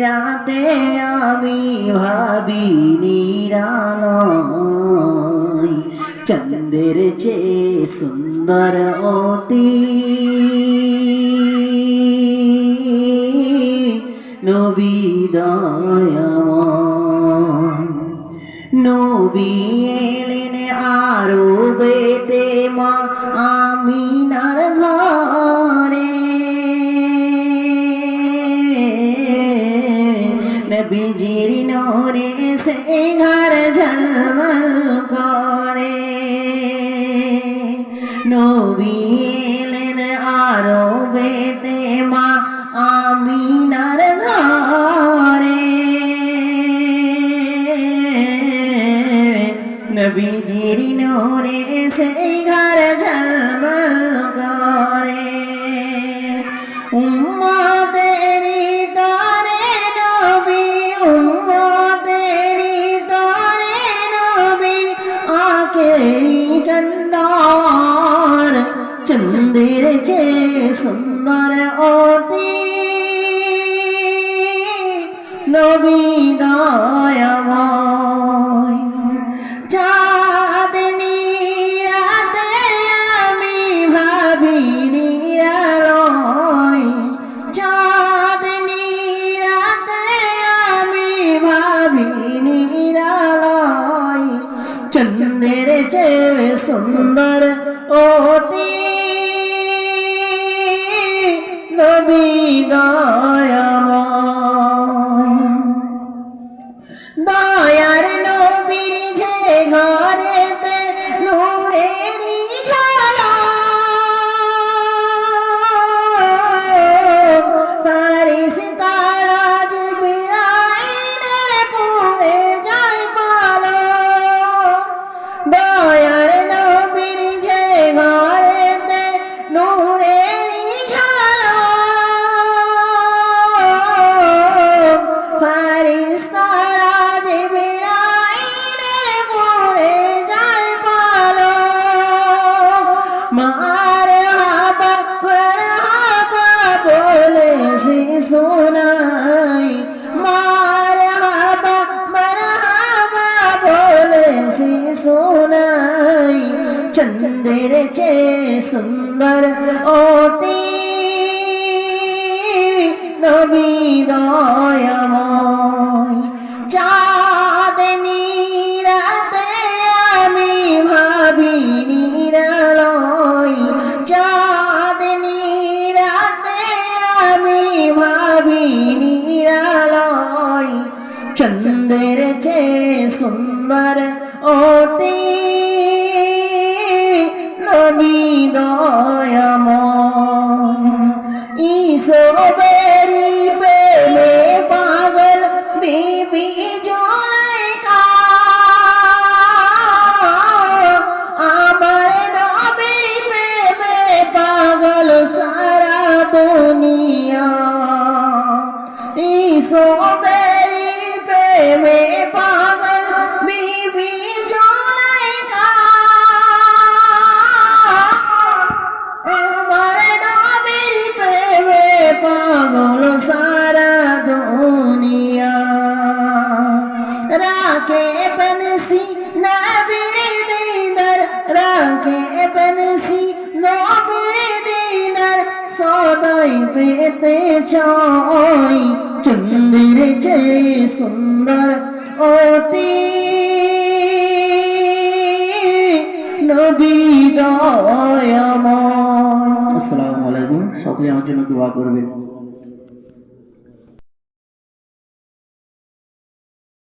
রাতে আমি ভাবি নিরালয় চন্দ্রের চে সুন্দর অতি নবী দয়াময় নবী নবীজির নোরে সে ঘর ঝলমল করে। নবী আরও বেতে মা আমিনার ঘরে। নবীজির নোরে সেই ঘর ঝলমল করে। গন্ডার চন্দ্রের চে সুন্দর অতি। নবী দয়াময় চন্দ্রের চে সুন্দর ওটি নবী চন্দ্রের চে সুন্দর অতি নবী দয়াময়। চাঁদনি রাতে আমি ভাবি নিরালয়। চাঁদনি রাতে আমি ভাবি নিরালয়। চন্দ্রের চে সুন্দর অতি দয়াময় ঈশোবেরি প্রেমে পাগল বিবি পাগল সারা দুনিয়া। ঈশোবেরি সদাই পেতে চাই চন্দ্রের চে সুন্দর অতি নবী দয়াময়। আসসালামু আলাইকুম, সকলে আমার জন্য দোয়া করবেন।